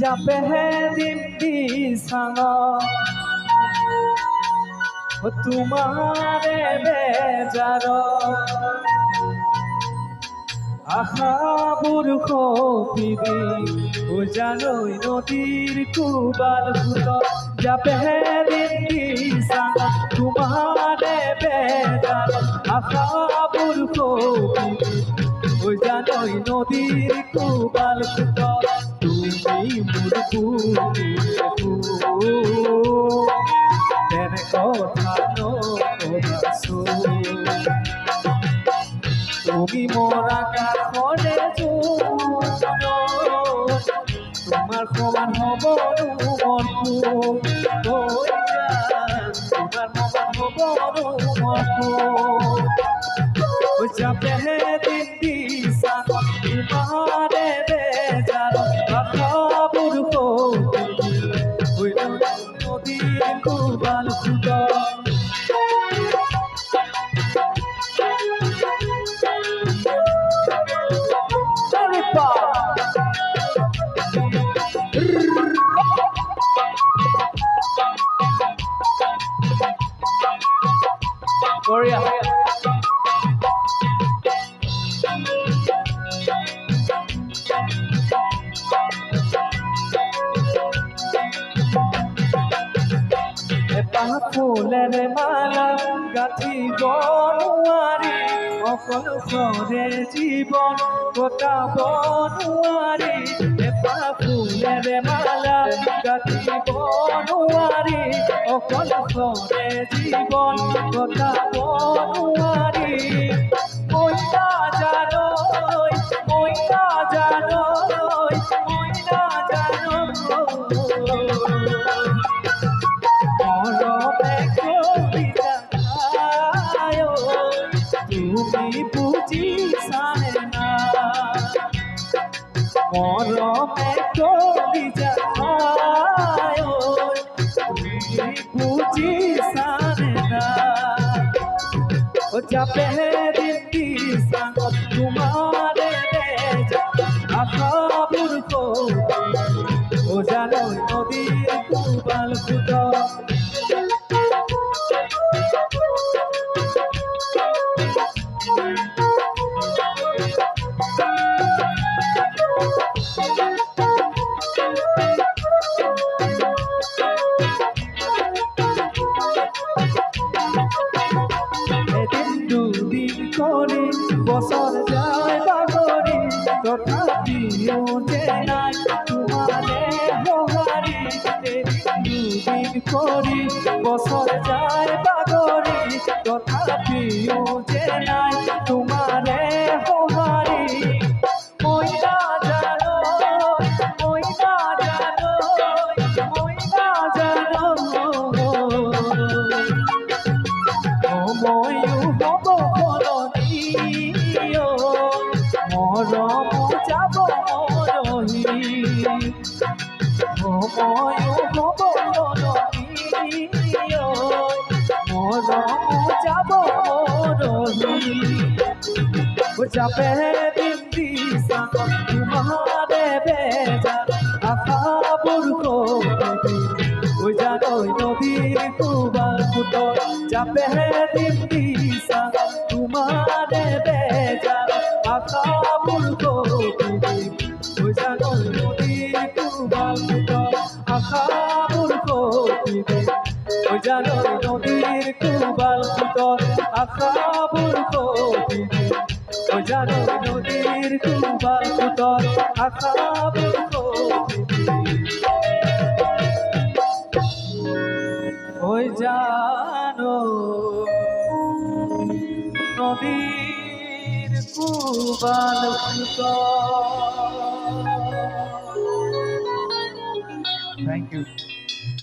যাবে দিব্যি সাঙ তোমারে বেজার পিবি ও জানই নদীর কুবাল ভূত হে দিব্যি সাঙ তোমারে বেজার আশা বুর্খ পিবি নদীর কুবাল তুমি মুরপুর তুমি মরা কাঠরে তোমার সমান হব তোমার সমান হব তোমার দিদি সান তোমারে এপাহ ফুলের মালা গাথি বনুয়ারি অকল ঘরে জীবন কটা বনুয়ারি। ফুলের মালা গাথি বনুয়ারি, অকল ঘরে জীবন কটা বনুয়ারি। মইনা জানই মইনা জানই মইনা কবিতা তুমি বুঝি সানে না। মরমে গায় তুমি বুঝি সানে না ও যাবে দিদি সাঙ্গ তোমারে কো ও জানো নদীর কুবাল ফুটো করে বছর যায় বাগরি তথাপিও যে নাই তোমারে এদিন দুদিন করি বছর যায় বাগরি তথাপিও যে নাই তোমারে জানো সময়ো হব যাব সাত তোমারে বেজার আশাবুর কবি ওই জানই নদীর কুবার ফুটল যাবে সাত তোমারে বেজার আশাবুর কবি ওই জানই জানই নদীর কুবার ফুটল আশাবুর কবি ওই জানো নদীর কুবাল কুতর আকাব ওই জানো নদীর কুবাল কুতর থ্যাংক ইউ